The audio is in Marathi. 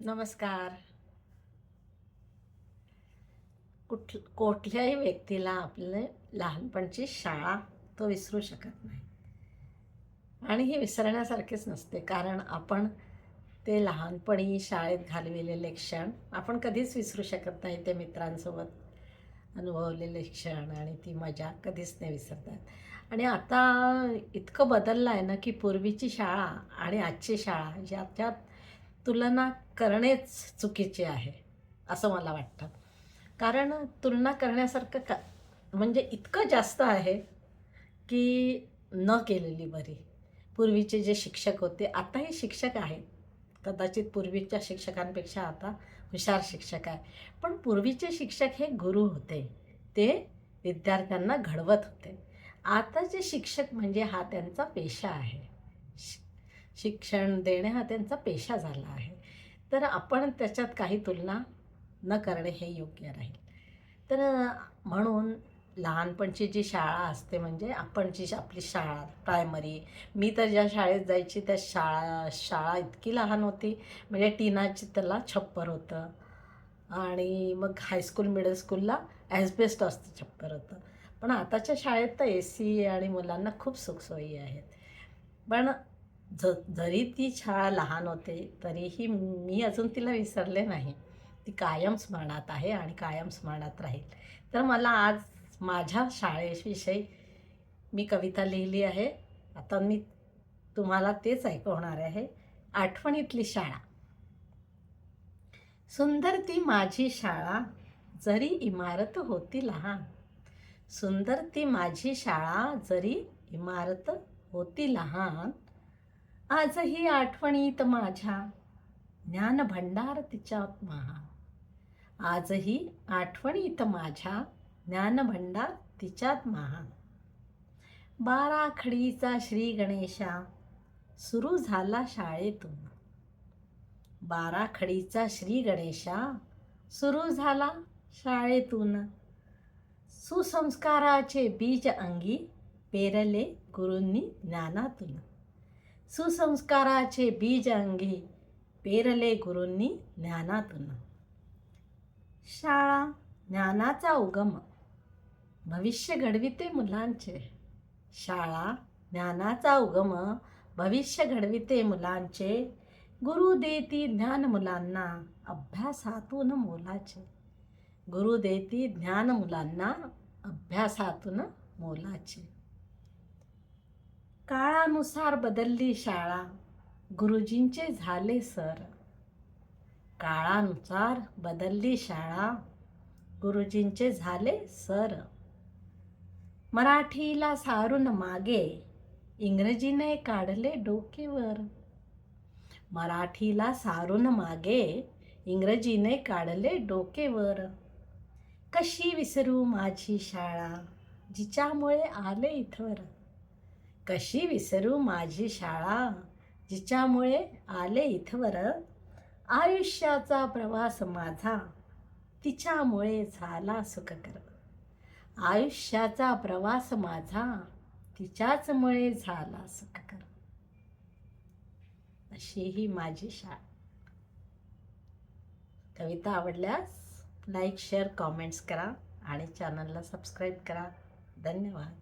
नमस्कार. कुठ कुठल्याही व्यक्तीला आपले लहानपणची शाळा तो विसरू शकत नाही. आणि हे विसरण्यासारखेच नसते कारण आपण ते लहानपणी शाळेत घालविलेले क्षण आपण कधीच विसरू शकत नाही ते मित्रांसोबत अनुभवलेले क्षण आणि ती मजा कधीच नाही विसरतात. आणि आता इतकं बदललं आहे ना की पूर्वीची शाळा आणि आजची शाळा याच्यात तुलना करणेच चुकीचे आहे असं मला वाटतं. कारण तुलना करण्यासारखं का म्हणजे इतकं जास्त आहे की न केलेली बरी. पूर्वीचे जे शिक्षक होते आताही शिक्षक आहेत. कदाचित पूर्वीच्या शिक्षकांपेक्षा आता हुशार शिक्षक आहे. पण पूर्वीचे शिक्षक हे गुरु होते. ते विद्यार्थ्यांना घडवत होते. आता जे शिक्षक म्हणजे हा त्यांचा पेशा आहे. शि- शिक्षण देणे हा त्यांचा पेशा झाला आहे. तर आपण त्याच्यात काही तुलना न करणे हे योग्य राहील. तर म्हणून लहानपणची जी शाळा असते म्हणजे आपण जी आपली शाळा प्रायमरी मी तर ज्या शाळेत जायची त्या शाळा शाळा इतकी लहान होती. म्हणजे टीनाची त्याला छप्पर होतं. आणि मग हायस्कूल मिडल स्कूलला ॲजबेस्ट असतं छप्पर होतं. पण आताच्या शाळेत तर ए सी आणि मुलांना खूप सुखसोयी आहेत. पण ज जरी ती शाळा लहान होते तरीही मी अजून तिला विसरले नाही. ती कायम स्मरणात आहे आणि कायम स्मरणात राहील. तर मला आज माझ्या शाळेविषयी मी कविता लिहिली आहे. आता मी तुम्हाला तेच ऐकवणार आहे. आठवणीतली शाळा. सुंदर ती माझी शाळा जरी इमारत होती लहान. सुंदर ती माझी शाळा जरी इमारत होती लहान. आजही आठवणीत माझ्या ज्ञानभंडार तिच्यात महा. आजही आठवणीत माझ्या ज्ञानभंडार तिच्यात महा. बारा खडीचा श्री गणेशा सुरू झाला शाळेतून. बारा खडीचा श्री गणेशा सुरू झाला शाळेतून. सुसंस्काराचे बीज अंगी पेरले गुरूंनी ज्ञानातून. सुसंस्काराचे बीज अंगी पेरले गुरूंनी ज्ञानातून. शाळा ज्ञानाचा उगम. भविष्य घडविते मुलांचे. शाळा ज्ञानाचा उगम. भविष्य घडविते मुलांचे. गुरु देती ज्ञान मुलांना अभ्यासातून मोलाचे. गुरु देती ज्ञान मुलांना अभ्यासातून मोलाचे. काळानुसार बदलली शाळा. गुरुजींचे झाले सर. काळानुसार बदलली शाळा. गुरुजींचे झाले सर. मराठीला सारून मागे. इंग्रजीने काढले डोकेवर. मराठीला सारून मागे. इंग्रजीने काढले डोकेवर. कशी विसरू माझी शाळा? जिच्यामुळे आले इथवर. कशी विसरू माझी शाळा? जिच्यामुळे आले इथवर. आयुष्याचा प्रवास माझा. तिच्यामुळे झाला सुखकर. आयुष्याचा प्रवास माझा. तिच्याचमुळे झाला सुखकर. अशी ही माझी शाळा. कविता आवडल्यास लाईक शेअर कॉमेंट्स करा आणि चॅनलला सबस्क्राईब करा. धन्यवाद.